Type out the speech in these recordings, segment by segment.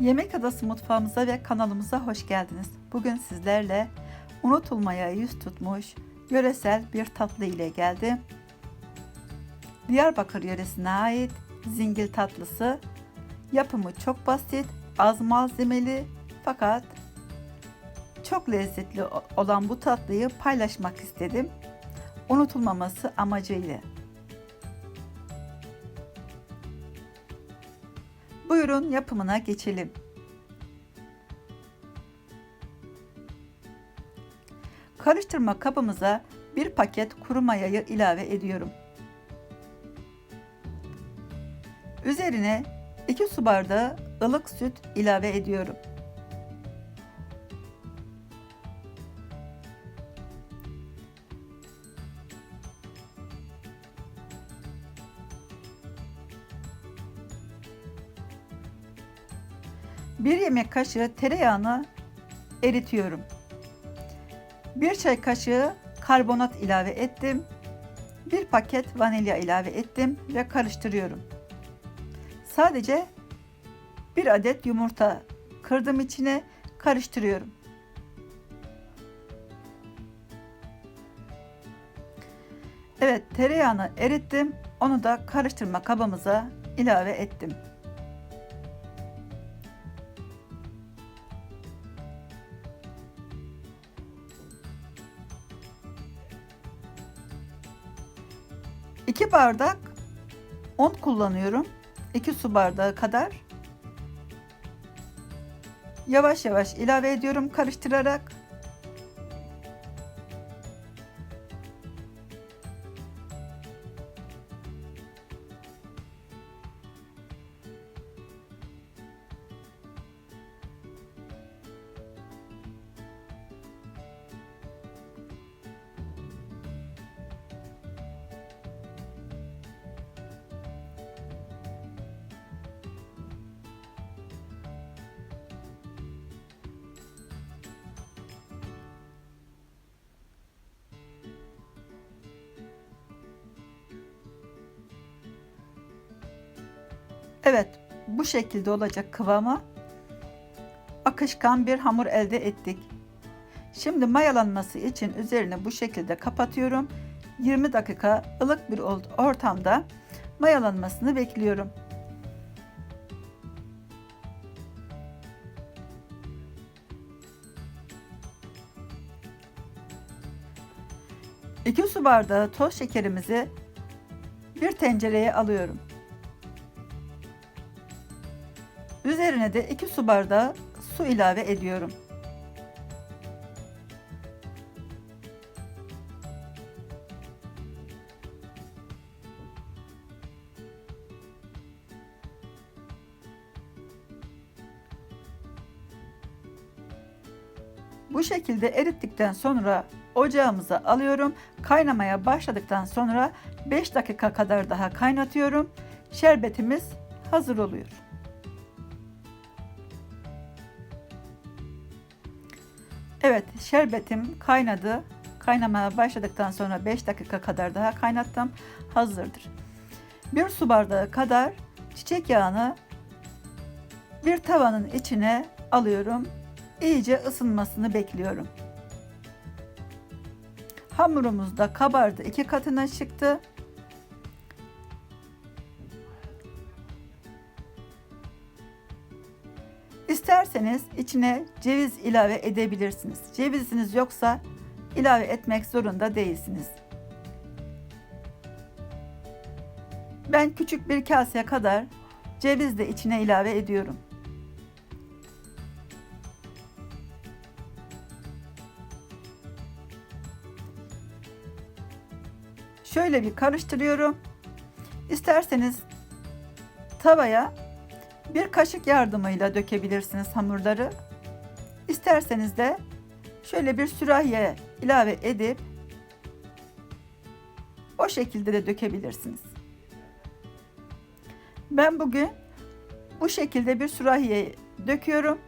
Yemek Adası mutfağımıza ve kanalımıza hoş geldiniz. Bugün sizlerle unutulmaya yüz tutmuş yöresel bir tatlı ile geldi. Diyarbakır yöresine ait zingil tatlısı. Yapımı çok basit, az malzemeli fakat çok lezzetli olan bu tatlıyı paylaşmak istedim. Unutulmaması amacıyla. Buyurun yapımına geçelim. Karıştırma kabımıza bir paket kuru mayayı ilave ediyorum. Üzerine 2 su bardağı ılık süt ilave ediyorum. Bir yemek kaşığı tereyağını eritiyorum. Bir çay kaşığı karbonat ilave ettim. Bir paket vanilya ilave ettim ve karıştırıyorum. Sadece bir adet yumurta kırdım içine karıştırıyorum. Evet tereyağını erittim. Onu da karıştırma kabımıza ilave ettim. İki bardak un kullanıyorum. 2 su bardağı kadar. Yavaş yavaş ilave ediyorum karıştırarak. Evet, bu şekilde olacak kıvama. Akışkan bir hamur elde ettik. Şimdi mayalanması için üzerini bu şekilde kapatıyorum. 20 dakika ılık bir ortamda mayalanmasını bekliyorum. İki su bardağı toz şekerimizi bir tencereye alıyorum. Üzerine de 2 su bardağı su ilave ediyorum. Bu şekilde erittikten sonra ocağımıza alıyorum. Kaynamaya başladıktan sonra 5 dakika kadar daha kaynatıyorum. Şerbetimiz hazır oluyor. Evet şerbetim kaynadı. Kaynamaya başladıktan sonra 5 dakika kadar daha kaynattım. Hazırdır. Bir su bardağı kadar çiçek yağını bir tavanın içine alıyorum. İyice ısınmasını bekliyorum. Hamurumuz da kabardı. iki katına çıktı. İsterseniz içine ceviz ilave edebilirsiniz. Ceviziniz yoksa ilave etmek zorunda değilsiniz. Ben küçük bir kaseye kadar ceviz de içine ilave ediyorum. Şöyle bir karıştırıyorum. İsterseniz tavaya bir kaşık yardımıyla dökebilirsiniz hamurları. İsterseniz de şöyle bir sürahiye ilave edip o şekilde de dökebilirsiniz. Ben bugün bu şekilde bir sürahiye döküyorum.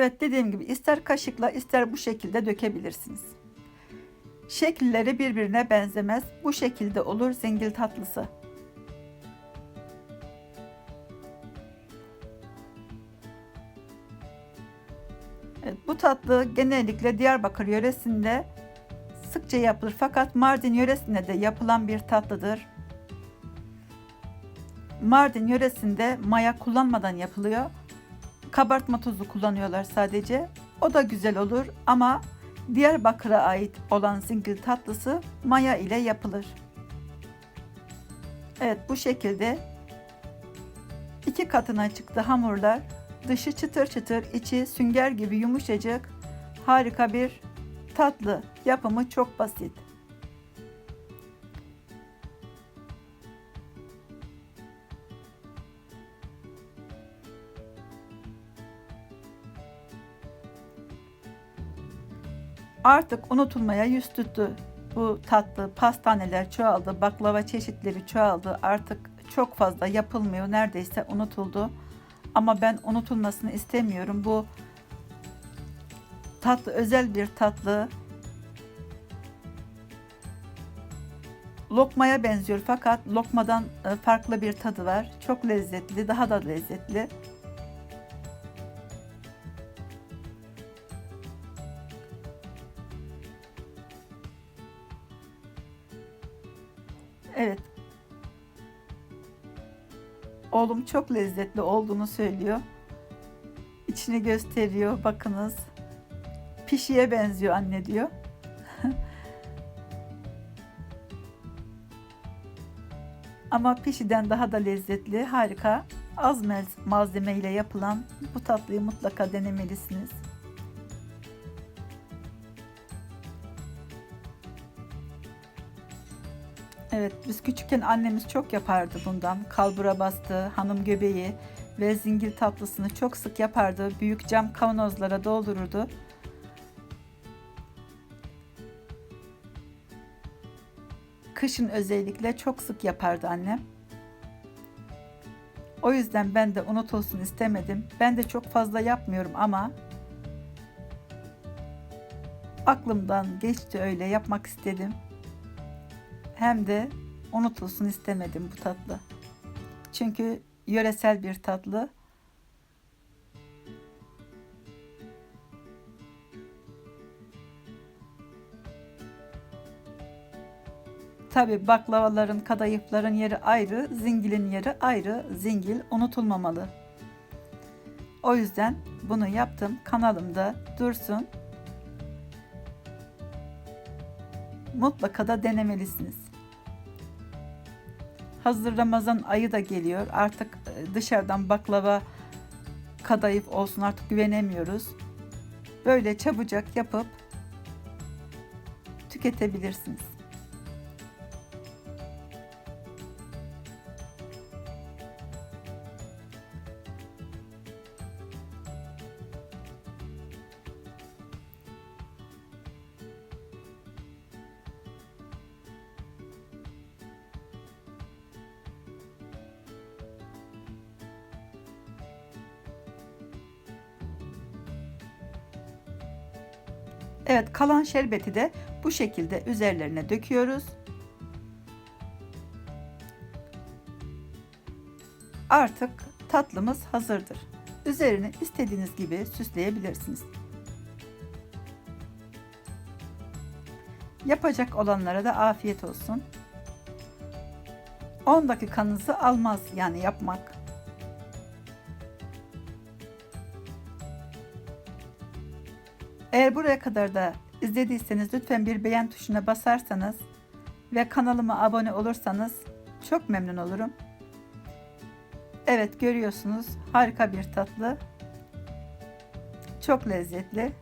Evet dediğim gibi ister kaşıkla ister bu şekilde dökebilirsiniz. Şekilleri birbirine benzemez. Bu şekilde olur zingil tatlısı. Evet, bu tatlı genellikle Diyarbakır yöresinde sıkça yapılır fakat Mardin yöresinde de yapılan bir tatlıdır. Mardin yöresinde maya kullanmadan yapılıyor. Kabartma tozu kullanıyorlar sadece. O da güzel olur ama Diyarbakır'a ait olan zingil tatlısı maya ile yapılır. Evet bu şekilde iki katına çıktı hamurlar. Dışı çıtır çıtır, içi sünger gibi yumuşacık. Harika bir tatlı. Yapımı çok basit. Artık unutulmaya yüz tuttu bu tatlı. Pastaneler çoğaldı, baklava çeşitleri çoğaldı. Artık çok fazla yapılmıyor. Neredeyse unutuldu. Ama ben unutulmasını istemiyorum. Bu tatlı özel bir tatlı. Lokmaya benziyor fakat lokmadan e, farklı bir tadı var. Çok lezzetli, daha da lezzetli. Evet. Oğlum çok lezzetli olduğunu söylüyor. İçini gösteriyor. Bakınız. Pişiye benziyor anne diyor. Ama pişiden daha da lezzetli, harika. Az malzeme ile yapılan bu tatlıyı mutlaka denemelisiniz. Evet, biz küçükken annemiz çok yapardı bundan. Kalbura bastı, hanım göbeği ve zingil tatlısını çok sık yapardı. Büyük cam kavanozlara doldururdu. Kışın özellikle çok sık yapardı annem. O yüzden ben de unutulsun istemedim. Ben de çok fazla yapmıyorum ama aklımdan geçti öyle yapmak istedim hem de unutulsun istemedim bu tatlı. Çünkü yöresel bir tatlı. Tabi baklavaların, kadayıfların yeri ayrı, zingilin yeri ayrı. Zingil unutulmamalı. O yüzden bunu yaptım. Kanalımda dursun. Mutlaka da denemelisiniz. Hazır Ramazan ayı da geliyor. Artık e, dışarıdan baklava, kadayıf olsun artık güvenemiyoruz. Böyle çabucak yapıp tüketebilirsiniz. Evet kalan şerbeti de bu şekilde üzerlerine döküyoruz. Artık tatlımız hazırdır. Üzerini istediğiniz gibi süsleyebilirsiniz. Yapacak olanlara da afiyet olsun. 10 dakikanızı almaz yani yapmak. Eğer buraya kadar da izlediyseniz lütfen bir beğen tuşuna basarsanız ve kanalıma abone olursanız çok memnun olurum. Evet görüyorsunuz harika bir tatlı. Çok lezzetli.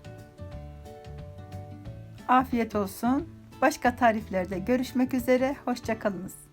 Afiyet olsun. Başka tariflerde görüşmek üzere. Hoşçakalınız.